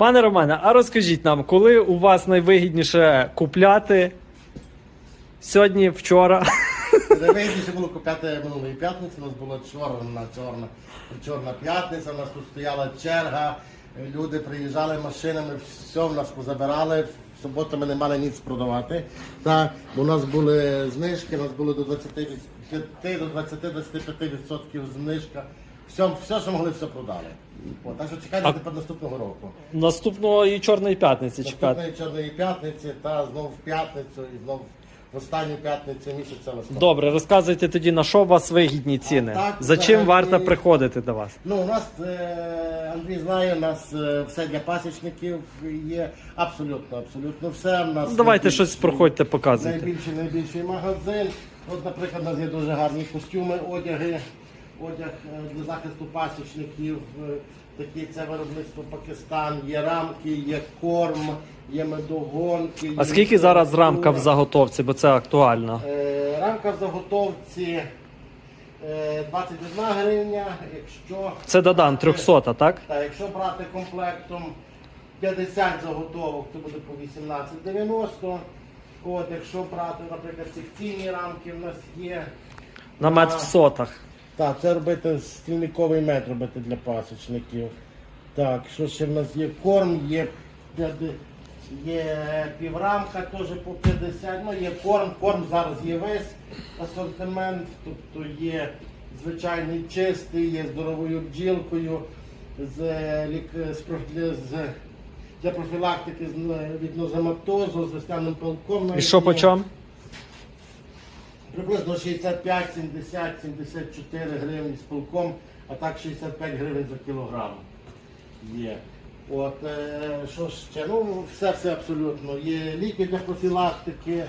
Пане Романе, а розкажіть нам, коли у вас найвигідніше купляти? Сьогодні, вчора. Найвигідніше було купляти минулої п'ятниці, у нас була чорна, чорна, чорна п'ятниця, у нас тут стояла черга, люди приїжджали машинами, все в нас позабирали. В суботу ми не мали ніц продавати. Так, у нас були знижки, у нас було до 25 до 20-25% знижка. Все, все, що могли, все продали. От, так що чекайте А- тепер наступного року. Наступної чорної п'ятниці чекати. Наступної чорної п'ятниці, та знов в п'ятницю і знов в останню п'ятницю місяця листопада. Добре, розказуйте тоді, на що у вас вигідні ціни. Так, За чим взагалі- варто приходити до вас? Ну, у нас, е, Андрій знає, у нас е, все для пасічників є абсолютно, абсолютно все. У нас Ну, Давайте щось проходьте, показуйте. Найбільший, найбільший магазин. От, наприклад, у нас є дуже гарні костюми, одяги, одяг е, для захисту пасічників. е, Такі це виробництво Пакистан, є рамки, є корм, є медогонки. А є скільки зараз рамка в заготовці, бо це актуально? Е, Рамка в заготовці е, 21 гривня, якщо Це додан 300, так? та якщо брати комплектом 50 заготовок, то буде по 18,90. От, якщо брати, наприклад, секційні рамки в нас є. На мет в сотах. Так, це робити стільниковий мед робити для пасічників. Так, що ще в нас є корм, є, є піврамка теж по 50. Ну, є корм, корм зараз є весь асортимент, тобто є звичайний чистий, є здоровою бджілкою, з, з, з, для профілактики з, від нозематозу, з весняним пилком. І що по чому? Приблизно 65, 70, 74 гривні з полком, а так 65 гривень за кілограм є. От, е, що ще? Ну, все все абсолютно. Є ліки для профілактики.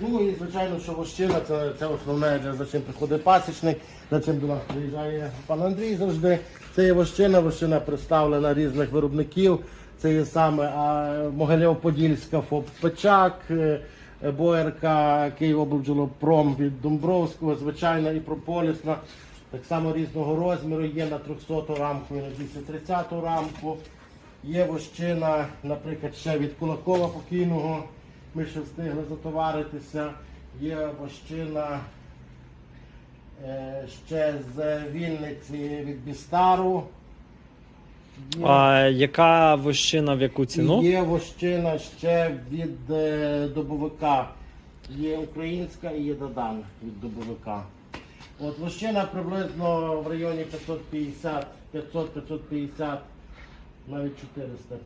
Ну і звичайно, що вощина це, це основне, за чим приходить пасічник, за чим до нас приїжджає пан Андрій завжди. Це є вощина, вощина представлена різних виробників. Це є саме а, Могилєв-Подільська ФОП Печак. БОРК Київоблбджолопром від Домбровського, звичайна і прополісна. Так само різного розміру є на 300 рамку і на 230 рамку. Є вощина, наприклад, ще від Кулакова покійного. Ми ще встигли затоваритися. Є вощина е, ще з Вінниці від Бістару. А яка вощина в яку ціну? Є вощина ще від е, добовика. Є українська і є Дадан від добовика. От вощина приблизно в районі 550, 500-550, навіть 400.